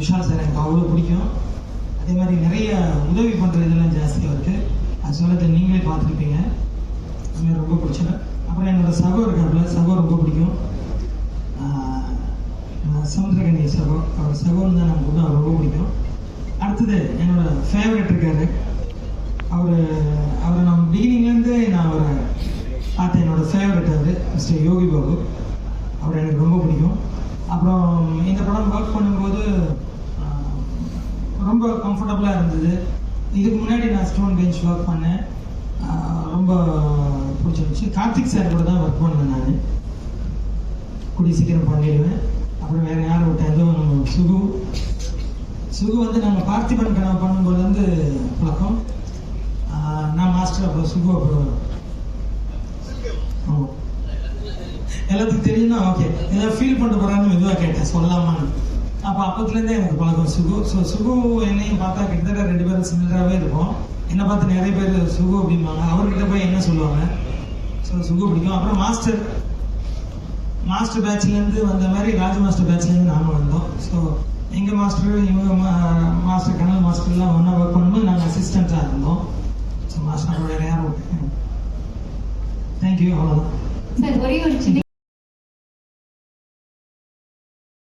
Vishal sir எனக்கு அவ்வளோ பிடிக்கும். அதே மாதிரி நிறைய உதவி பண்ணுற இதெல்லாம் ஜாஸ்தியாக இருக்குது அது சொல்லத்தை நீங்களே பார்த்துருப்பீங்க. அதுமாதிரி ரொம்ப பிடிச்சது. அப்புறம் என்னோடய சகோ இருக்காப்புல சகோ ரொம்ப பிடிக்கும். ஆஹ் சமுத்திரகனி சகோ. அவர் சகோன்னு தான் எனக்கு கூட ரொம்ப பிடிக்கும். அடுத்தது என்னோட ஃபேவரட் இருக்காரு. அவர் அவரை நான் பிகினிங்லேருந்து நான் அவரை பார்த்தேன் என்னோடய ஃபேவரட் அவர் மிஸ்டர் யோகி பாபு. அவர் எனக்கு ரொம்ப பிடிக்கும். அப்புறம் இந்த படம் ஒர்க் பண்ணும்போது ரொம்ப கம்ஃபர்டபுளாக இருந்தது. இதுக்கு முன்னாடி நான் ஸ்டோன் பெஞ்ச் ஒர்க் பண்ணேன். ஆஹ், ரொம்ப பிடிச்சிருந்துச்சு. கார்த்திக் சார் கூட தான் ஒர்க் பண்ணுவேன் நான். கூடிய சீக்கிரம் பண்ணிடுவேன். அப்புறம் வேறு யாரை விட்டேன் எதுவும் நம்ம சுகு. சுகு வந்து நாங்கள் பார்த்திபன் கனவு பண்ணும்போதுலேருந்து பழக்கம். ஆஹ், நான் மாஸ்டர் அப்புறம் சுகு அப்புறம் ஆமாம் எல்லாத்துக்கும் தெரியும்னா ஓகே ஏதாவது ஃபீல் பண்ணிட்டு போகிறான்னு மெதுவாக கேட்டேன். சொல்லலாமான்னு. அப்போ அப்பத்துலேருந்தே எனக்கு பழக்கம். சுகு ஸோ சுகு என்னையும் பார்த்தா கிட்டத்தட்ட ரெண்டு பேரும் சிமிலராகவே இருக்கும் என்னை பார்த்து நிறைய பேர் சுகு அப்படிம்பாங்க. அவர்கிட்ட போய் என்ன சொல்லுவாங்க? ஸோ சுகு பிடிக்கும். அப்புறம் மாஸ்டர் மாஸ்டர் பேட்ச்லேருந்து வந்த மாதிரி ராஜ் மாஸ்டர் பேட்ச்லேருந்து நானும் வந்தோம். ஸோ எங்கள் மாஸ்டர் இவங்க மா- மாஸ்டர் கனல் மாஸ்டர்லாம் ஒன்றா ஒர்க் பண்ணும்போது நாங்கள் அசிஸ்டண்ட்டாக இருந்தோம். ஸோ மாஸ்டர் வேறு யாரும் தேங்க்யூ அவ்வளோதான் சார் ஒரே ஒரு சின்ன